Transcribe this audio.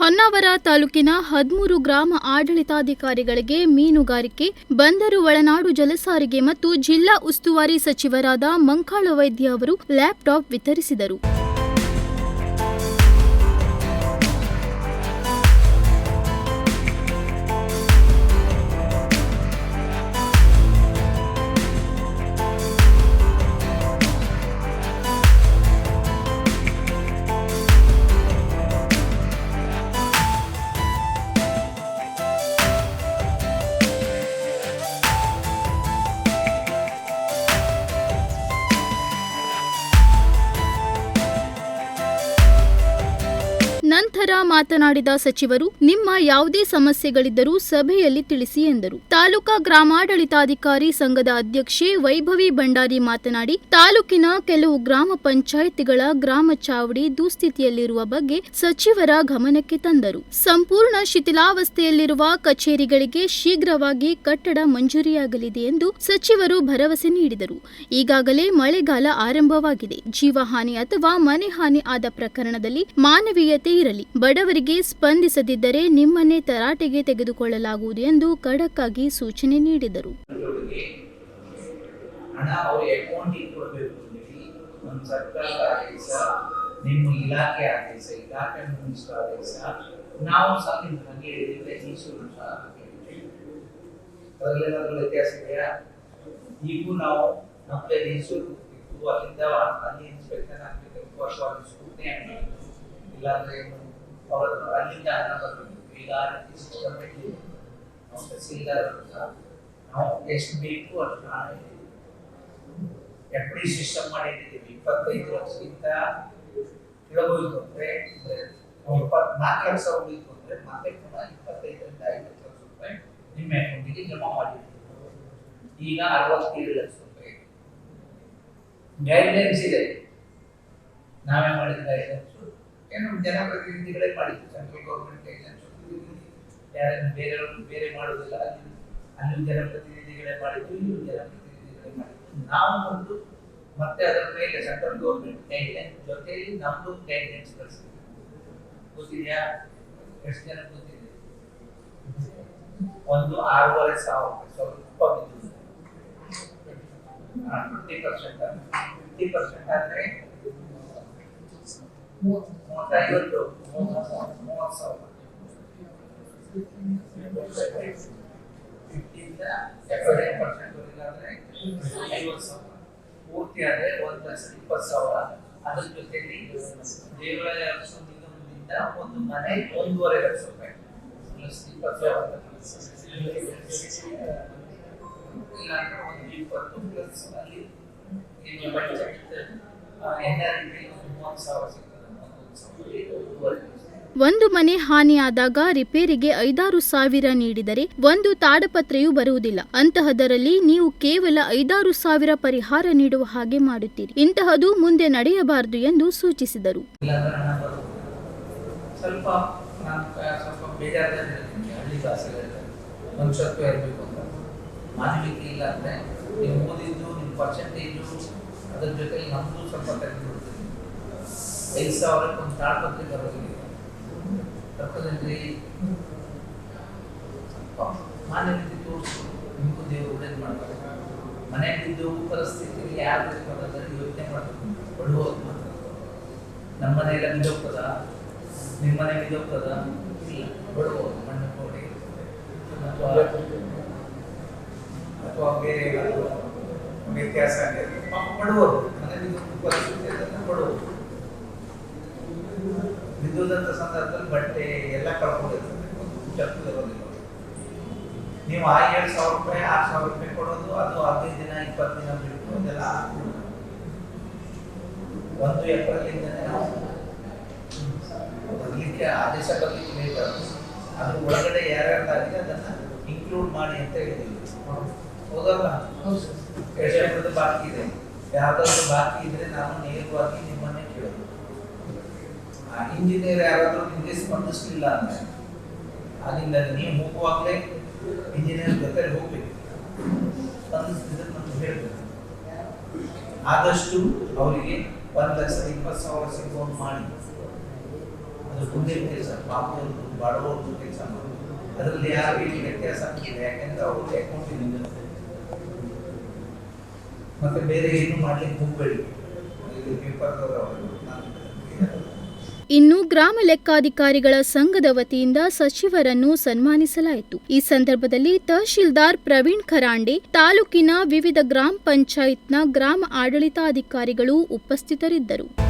ಹೊನ್ನಾವರ ತಾಲೂಕಿನ ಹದಿಮೂರು ಗ್ರಾಮ ಆಡಳಿತಾಧಿಕಾರಿಗಳಿಗೆ ಮೀನುಗಾರಿಕೆ, ಬಂದರು ಒಳನಾಡು ಜಲಸಾರಿಗೆ ಮತ್ತು ಜಿಲ್ಲಾ ಉಸ್ತುವಾರಿ ಸಚಿವರಾದ ಮಂಕಾಳ ವೈದ್ಯ ಅವರು ಲ್ಯಾಪ್ಟಾಪ್ ವಿತರಿಸಿದರು. ನಂತರ ಮಾತನಾಡಿದ ಸಚಿವರು, ನಿಮ್ಮ ಯಾವುದೇ ಸಮಸ್ಯೆಗಳಿದ್ದರೂ ಸಭೆಯಲ್ಲಿ ತಿಳಿಸಿ ಎಂದರು. ತಾಲೂಕಾ ಗ್ರಾಮಾಡಳಿತಾಧಿಕಾರಿ ಸಂಘದ ಅಧ್ಯಕ್ಷೆ ವೈಭವಿ ಭಂಡಾರಿ ಮಾತನಾಡಿ, ತಾಲೂಕಿನ ಕೆಲವು ಗ್ರಾಮ ಪಂಚಾಯಿತಿಗಳ ಗ್ರಾಮ ಚಾವಡಿ ದುಸ್ಥಿತಿಯಲ್ಲಿರುವ ಬಗ್ಗೆ ಸಚಿವರ ಗಮನಕ್ಕೆ ತಂದರು. ಸಂಪೂರ್ಣ ಶಿಥಿಲಾವಸ್ಥೆಯಲ್ಲಿರುವ ಕಚೇರಿಗಳಿಗೆ ಶೀಘ್ರವಾಗಿ ಕಟ್ಟಡ ಮಂಜೂರಿಯಾಗಲಿದೆ ಎಂದು ಸಚಿವರು ಭರವಸೆ ನೀಡಿದರು. ಈಗಾಗಲೇ ಮಳೆಗಾಲ ಆರಂಭವಾಗಿದೆ. ಜೀವಹಾನಿ ಅಥವಾ ಮನೆ ಹಾನಿ ಆದ ಪ್ರಕರಣದಲ್ಲಿ ಮಾನವೀಯತೆ ಇರಲಿ. ಬಡವರಿಗೆ ಸ್ಪಂದಿಸದಿದ್ದರೆ ನಿಮ್ಮನ್ನೇ ತರಾಟೆಗೆ ತೆಗೆದುಕೊಳ್ಳಲಾಗುವುದು ಎಂದು ಖಡಕ್ ಆಗಿ ಸೂಚನೆ ನೀಡಿದರು. ನಿಮ್ಮ ಇಲಾಖೆ ಇಲಾಖೆ ಮಿನಿಸ್ಟರ್ ನಾವು ಸಹ ನಿಮ್ಮ ಹಾಗೆ ಹೇಳಿದ್ರೆ ಅದರಲ್ಲೇನಾದ್ರೂ ವ್ಯತ್ಯಾಸ ಇದೆಯಾ ಈಗೂ ನಾವು ನಮ್ಮ ಅಲ್ಲಿಂದ ಅಲ್ಲಿ ಇನ್ಸ್ಪೆಕ್ಟರ್ ಆಗ್ಬೇಕು ವರ್ಷವಾಗಿ ಸ್ಕೂಲ್ನೇ ಆಗ್ಬೇಕು. ಇಲ್ಲಾಂದ್ರೆ ಅಲ್ಲಿಂದ ಹಣ ಬರ್ಬೇಕು. ಈಗ ಸಿಸ್ಟಮ್ ಇದೆ. ನಾವು ತಹಸೀಲ್ದಾರ್ ಸಿಸ್ಟಮ್ ಮಾಡಿದ್ದೀವಿ ಇಪ್ಪತ್ತೈದು ಲಕ್ಷಕ್ಕಿಂತ ಕೆಳಗೋಯ್ತು ಅಂದ್ರೆ ಇಪ್ಪತ್ನಾಲ್ಕು ಲಕ್ಷ ಉಳಿತು ಅಂದ್ರೆ ಮತ್ತೆ ಪುನಃ ಇಪ್ಪತ್ತೈದರಿಂದ ಐವತ್ತು ಲಕ್ಷ ರೂಪಾಯಿ ನಿಮ್ಮ ಅಕೌಂಟಿಗೆ ಜಮಾ ಈಗ ಅರವತ್ತೇಳು ಲಕ್ಷ ರೂಪಾಯಿ. ಗೈಡ್ಲೈನ್ಸ್ ಇದೆ. ನಾವೇ ಮಾಡಿದ ಏನು ಜನಪ್ರತಿನಿಧಿಗಳೇ ಮಾಡಿದ್ರು ಸೆಂಟ್ರಲ್ ಗೌರ್ಮೆಂಟ್ ಯಾರು ಬೇರೆ ಬೇರೆ ಮಾಡುವುದಿಲ್ಲ, ಅಲ್ಲಿ ಜನಪ್ರತಿನಿಧಿಗಳೇ ಮಾಡಿದ್ರು ಇಲ್ಲಿ ಜನಪ್ರತಿನಿಧಿಗಳೇ ಮಾಡಿದ್ರು. ನಾವು ಒಂದು ಮತ್ತೆ ಅದರ ಮೇಲೆ ಸೆಂಟ್ರಲ್ ಗೌರ್ಮೆಂಟ್ ಗೈಡ್ಲೈನ್ ಜೊತೆಯಲ್ಲಿ ನಮ್ದು ಗೈಡ್ಲೈನ್ಸ್ ಕಳಿಸ್ತೀವಿ ಗೊತ್ತಿದೆಯಾ? ಎಷ್ಟು ಜನ ಗೊತ್ತಿದೆ? ಒಂದು ಆರೂವರೆ ಸಾವಿರ ಸ್ವಲ್ಪ ಫಿಫ್ಟಿ ಪರ್ಸೆಂಟ್ ಫಿಫ್ಟಿ ಪರ್ಸೆಂಟ್ ಆದ್ರೆ ಮೂವತ್ತೈವತ್ತು ಮೂವತ್ತು ಸಾವಿರ ಫಿಫ್ಟಿಯಿಂದ ಎಪ್ಪತ್ತೈದು ಪರ್ಸೆಂಟ್ ವರೆಗಾದ್ರೆ ಐವತ್ತು ಸಾವಿರ ಪೂರ್ತಿ ಆದ್ರೆ ಒಂದು ಲಕ್ಷ ಇಪ್ಪತ್ತು ಸಾವಿರ ಅದ್ರ ಜೊತೆಲಿ ದೇವಾಲಯ ನಿಗಮದಿಂದ ಒಂದು ಮನೆ ಒಂದೂವರೆ ಲಕ್ಷ ರೂಪಾಯಿ ಇಪ್ಪತ್ತು ಸಾವಿರ ಇಲ್ಲಾಂದ್ರೆ ಒಂದು ಇಪ್ಪತ್ತು ಪ್ಲಸ್ ಅಲ್ಲಿ ಎನ್ ಆರ್ ಮೂವತ್ತು ಸಾವಿರ ಸಿಗ್ತದೆ ಒಂದೊಂದು ಸಾವಿರ ಒಂದೂವರೆ ಲಕ್ಷ ಒಂದು ಮನೆ ಹಾನಿಯಾದಾಗ ರಿಪೇರಿಗೆ ಐದಾರು ಸಾವಿರ ನೀಡಿದರೆ ಒಂದು ತಾಡಪತ್ರೆಯೂ ಬರುವುದಿಲ್ಲ. ಅಂತಹದರಲ್ಲಿ ನೀವು ಕೇವಲ ಐದಾರು ಸಾವಿರ ಪರಿಹಾರ ನೀಡುವ ಹಾಗೆ ಮಾಡುತ್ತೀರಿ. ಇಂತಹದು ಮುಂದೆ ನಡೆಯಬಾರದು ಎಂದು ಸೂಚಿಸಿದರು. ಸ್ವಲ್ಪ ಐದು ಸಾವಿರಕ್ಕೆ ಒಂದು ತಾಳ್ಪತ್ರೆ ಬರೋದಿಲ್ಲ ತಪ್ಪದಲ್ಲಿ ಸ್ವಲ್ಪ ರೀತಿ ತೋರಿಸ್ಬೇಕು ನಿಮಗೂ ದೇವರು ಒಳ್ಳೇದು ಮಾಡ್ತಾರೆ ಮನೆಯಲ್ಲಿದ್ದು ಪರಿಸ್ಥಿತಿಯಲ್ಲಿ ಯಾರು ಬರೋದ್ರಲ್ಲಿ ಯೋಚನೆ ಮಾಡಬೇಕು ಒಳ್ಳೆ ಮಾತ್ರ ನಮ್ಮ ಮನೆಯೆಲ್ಲ ಬಿದ್ದೋಗ್ತದ ನಿಮ್ಮ ಮನೆ ಬಿದ್ದೋಗ್ತದ ಇಲ್ಲ ಬಡವರು ಮಣ್ಣು ಕೋಡಿ ಅಥವಾ ಅಥವಾ ಬೇರೆ ಏನಾದರೂ ವ್ಯತ್ಯಾಸ ಆಗಿರಲಿ ಪಾಪ ಬಿದ್ದೋದಂತ ಸಂದರ್ಭದಲ್ಲಿ ಬಟ್ಟೆ ಎಲ್ಲ ಕಳ್ಕೊಂಡಿರ್ತದೆ ಇರೋದಿಲ್ಲ ನೀವು ಆ ಏಳು ಸಾವಿರ ರೂಪಾಯಿ ಆರು ಸಾವಿರ ರೂಪಾಯಿ ಕೊಡೋದು ಅದು ಹದಿನೈದು ದಿನ ಇಪ್ಪತ್ತು ದಿನ ಬಿಟ್ಟು ಅದೆಲ್ಲ ಒಂದು ಏಪ್ರಿಲಿಂದನೇ ನಾವು ಬರ್ಲಿಕ್ಕೆ ಆದೇಶ ಬರ್ಲಿಕ್ಕೆ ಅದು ಅದ್ರ ಒಳಗಡೆ ಯಾರ್ಯಾರ್ದಾಗಿದೆ ಅದನ್ನ ಇನ್ಕ್ಲೂಡ್ ಮಾಡಿ ಅಂತ ಹೇಳಿದ್ದೀವಿ. ಹೌದಲ್ಲ ಎಷ್ಟೊಂದು ಬಾಕಿ ಇದೆ. ಯಾವ್ದಾದ್ರು ಬಾಕಿ ಇದ್ರೆ ನಾನು ನೇರವಾಗಿ ನಿಮ್ಮನ್ನೇ ಇಂಜಿನಿಯರ್ ಯಾರಾದರೂ ನಿಮಗೆ ಸ್ಪಂದಿಸ್ಲಿಲ್ಲ ಅಂದ್ರೆ ಅಲ್ಲಿಂದ ನೀವು ಹೋಗುವಾಗಲೇ ಇಂಜಿನಿಯರ್ ಜೊತೆ ಹೋಗ್ಬೇಕು. ಸ್ಪಂದಿಸ್ತಿದ್ರೆ ನಮ್ಗೆ ಹೇಳ್ಬೇಕು. ಆದಷ್ಟು ಅವರಿಗೆ ಒಂದು ಲಕ್ಷದ ಇಪ್ಪತ್ತು ಸಾವಿರ ಸಿಗುವಂತ ಮಾಡಿ. ಅದು ಮುಂದೆ ಕೆಲಸ ಪಾಪವ್ರದ್ದು ಬಡವರದ್ದು ಕೆಲಸ ಮಾಡೋದು ಅದರಲ್ಲಿ ಯಾರು ಏನು ವ್ಯತ್ಯಾಸ ಆಗ್ತಿದೆ? ಯಾಕೆಂದ್ರೆ ಅವರು ಅಕೌಂಟಿನಿಂದ ಮತ್ತೆ ಬೇರೆ ಏನು ಮಾಡ್ಲಿಕ್ಕೆ ಹೋಗ್ಬೇಡಿ. ಪೇಪರ್ ಪೇಪರ್ದವರು ಇನ್ನು ಗ್ರಾಮ ಲೆಕ್ಕಾಧಿಕಾರಿಗಳ ಸಂಘದ ವತಿಯಿಂದ ಸಚಿವರನ್ನು ಸನ್ಮಾನಿಸಲಾಯಿತು. ಈ ಸಂದರ್ಭದಲ್ಲಿ ತಹಶೀಲ್ದಾರ್ ಪ್ರವೀಣ್ ಖರಾಂಡೆ, ತಾಲೂಕಿನ ವಿವಿಧ ಗ್ರಾಮ ಪಂಚಾಯತ್ನ ಗ್ರಾಮ ಆಡಳಿತಾಧಿಕಾರಿಗಳು ಉಪಸ್ಥಿತರಿದ್ದರು.